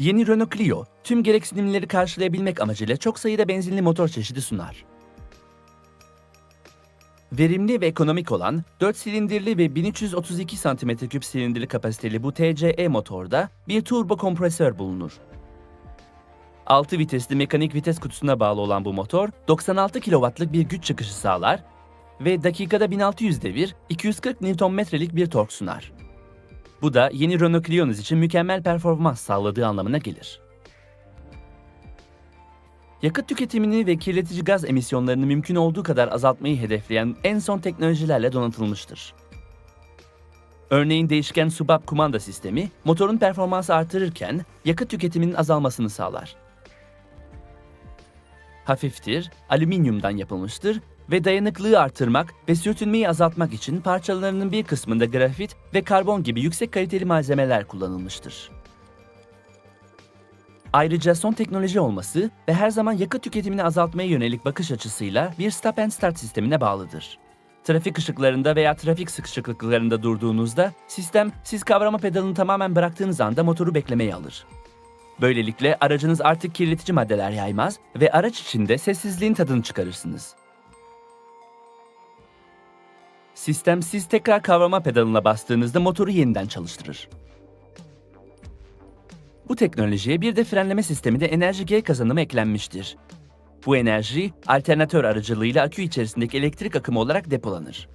Yeni Renault Clio, tüm gereksinimleri karşılayabilmek amacıyla çok sayıda benzinli motor çeşidi sunar. Verimli ve ekonomik olan 4 silindirli ve 1332 cm3 silindirli kapasiteli bu TCE motorda bir turbo kompresör bulunur. 6 vitesli mekanik vites kutusuna bağlı olan bu motor 96 kW'lık bir güç çıkışı sağlar ve dakikada 1600 devir 240 Nm'lik bir tork sunar. Bu da yeni Renault Clio'nuz için mükemmel performans sağladığı anlamına gelir. Yakıt tüketimini ve kirletici gaz emisyonlarını mümkün olduğu kadar azaltmayı hedefleyen en son teknolojilerle donatılmıştır. Örneğin değişken subap kumanda sistemi motorun performansı artırırken yakıt tüketiminin azalmasını sağlar. Hafiftir, alüminyumdan yapılmıştır ve dayanıklılığı artırmak ve sürtünmeyi azaltmak için parçalarının bir kısmında grafit ve karbon gibi yüksek kaliteli malzemeler kullanılmıştır. Ayrıca son teknoloji olması ve her zaman yakıt tüketimini azaltmaya yönelik bakış açısıyla bir stop and start sistemine bağlıdır. Trafik ışıklarında veya trafik sıkışıklıklarında durduğunuzda sistem siz kavrama pedalını tamamen bıraktığınız anda motoru beklemeye alır. Böylelikle aracınız artık kirletici maddeler yaymaz ve araç içinde sessizliğin tadını çıkarırsınız. Sistem siz tekrar kavrama pedalına bastığınızda motoru yeniden çalıştırır. Bu teknolojiye bir de frenleme sistemi de enerji G kazanımı eklenmiştir. Bu enerji alternatör aracılığıyla akü içerisindeki elektrik akımı olarak depolanır.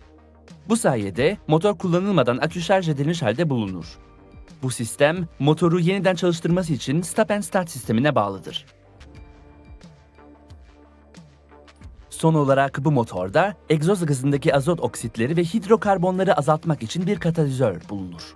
Bu sayede motor kullanılmadan akü şarj edilmiş halde bulunur. Bu sistem motoru yeniden çalıştırması için stop and start sistemine bağlıdır. Son olarak bu motorda egzoz gazındaki azot oksitleri ve hidrokarbonları azaltmak için bir katalizör bulunur.